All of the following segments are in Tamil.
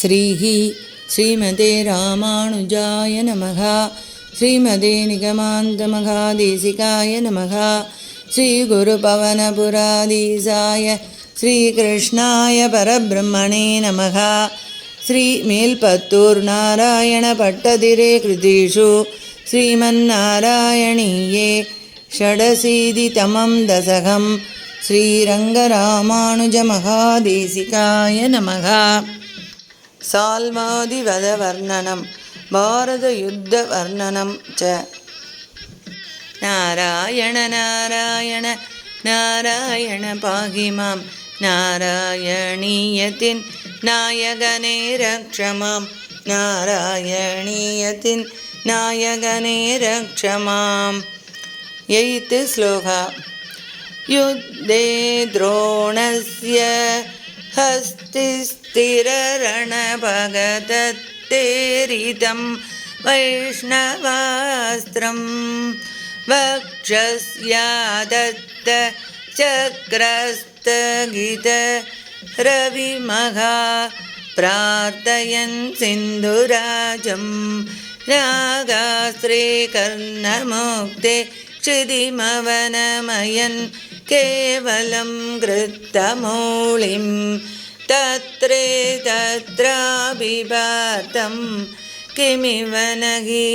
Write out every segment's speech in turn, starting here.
श्रीः श्रीमते रामानुजाय नमः श्रीमते निगमान्तमघादेशिकाय नमः श्रीगुरुपवनपुराधीशाय श्रीकृष्णाय परब्रह्मणे नमः श्रीमेल्पत्तूर्नारायणपट्टदिरे कृतिषु श्रीमन्नारायणीये षडशीतितमं दशकं श्रीरङ्गरामानुजमहादेशिकाय नमः साल्वादिवदवर्णनं भारतयुद्धवर्णनं च नारायण नारायण नारायण पाहि मां नारायणीयतिन् नायकने रक्ष मां नारायणीयतिन् नायकने रक्ष माम् एय्त् श्लोका युद्धे द्रोणस्य हस्तिस्थिररणभगदत्तेरितं वैष्णवास्त्रं वक्षस्यादत्त चक्रस्तगित रविमघा प्रार्थयन् सिन्धुराजं नागास्त्रे कर्णमुक्ते क्षितिमवनमयन् केवलं कृत्तमौळिं तत्रे तत्राभिभातं किमिव न हि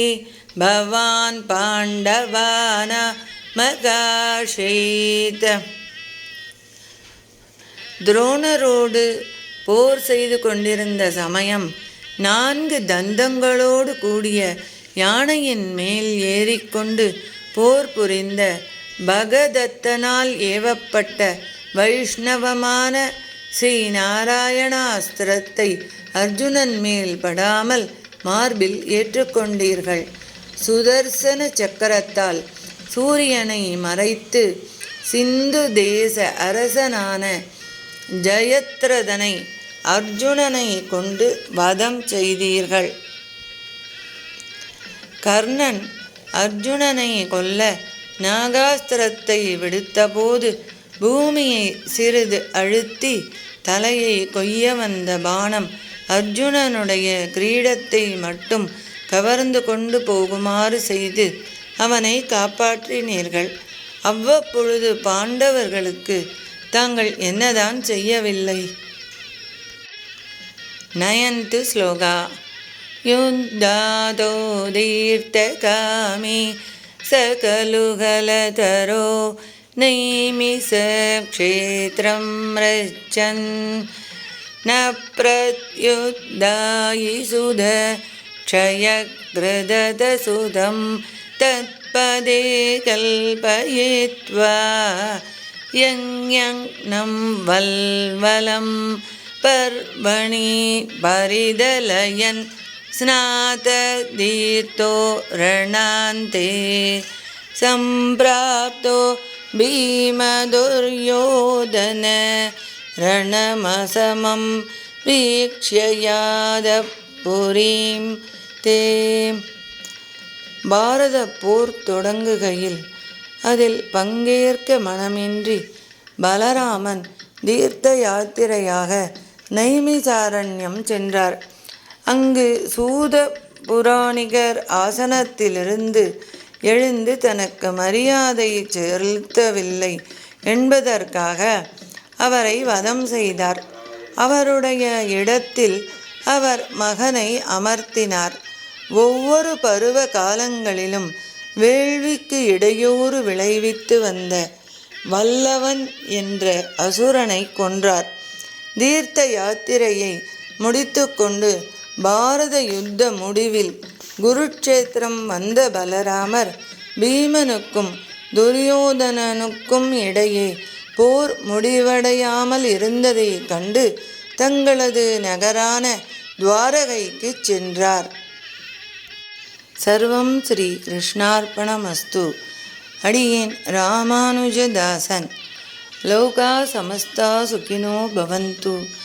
भवान् பாண்டவானமகாஷேத் துரோணரோடு போர் செய்து கொண்டிருந்த சமயம் நான்கு தந்தங்களோடு கூடிய யானையின் மேல் ஏறிக்கொண்டு போர் புரிந்த பகதத்தனால் ஏவப்பட்ட வைஷ்ணவமான ஸ்ரீ நாராயணாஸ்திரத்தை அர்ஜுனன் மேல் படாமல் மார்பில் ஏற்றுக்கொண்டீர்கள். சுதர்சன சக்கரத்தால் சூரியனை மறைத்து சிந்து தேச அரசனான ஜெயத்ரதனை அர்ஜுனனை கொண்டு வதம் செய்தீர்கள். கர்ணன் அர்ஜுனனை கொல்ல நாகாஸ்திரத்தை விடுத்தபோது பூமியை சிறிது அழுத்தி தலையை கொய்ய வந்த பானம் அர்ஜுனனுடைய கிரீடத்தை மட்டும் கவர்ந்து கொண்டு போகுமாறு செய்து அவனை காப்பாற்றினீர்கள் அவ்வப்பொழுது பாண்டவர்களுக்கு தாங்கள் என்னதான் செய்யவில்லை நயந்து ஸ்லோகா युद्धादो दीर्तकामी सकलुगलतरो नैमिषक्षेत्रं रचन् न प्रत्युद्धायि सुध क्षयकृदतसुधं तत्पदे कल्पयित्वा यङ्यङ्नं वल्वलं पर्वणि परिदलयन् स्नातदीर्तो रणान्ते सम्प्राप्तो भीमदुर्योधन ரணமசமம் வீக்ஷயாத புரீம் தே பாரத போர் தொடங்குகையில் அதில் பங்கேற்க மனமின்றி பலராமன் தீர்த்த யாத்திரையாக நைமிசாரண்யம் சென்றார் அங்கு சூத புராணிகர் ஆசனத்திலிருந்து எழுந்து தனக்கு மரியாதை செலுத்தவில்லை என்பதற்காக அவரை வதம் செய்தார். அவருடைய இடத்தில் அவர் மகனை அமர்த்தினார். ஒவ்வொரு பருவ காலங்களிலும் வேள்விக்கு இடையூறு விளைவித்து வந்த வல்லவன் என்ற அசுரனை கொன்றார். தீர்த்த யாத்திரையை முடித்துக்கொண்டு பாரத யுத்த முடிவில் குருட்சேத்திரம் வந்த பலராமர் பீமனுக்கும் துரியோதனனுக்கும் இடையே போர் முடிவடையாமல் இருந்ததை கண்டு தங்களது நகரான துவாரகைக்கு சென்றார். சர்வம் ஸ்ரீ கிருஷ்ணார்ப்பணமஸ்து அடியேன் ராமானுஜதாசன். லோகா சமஸ்தா சுகினோ பவந்து.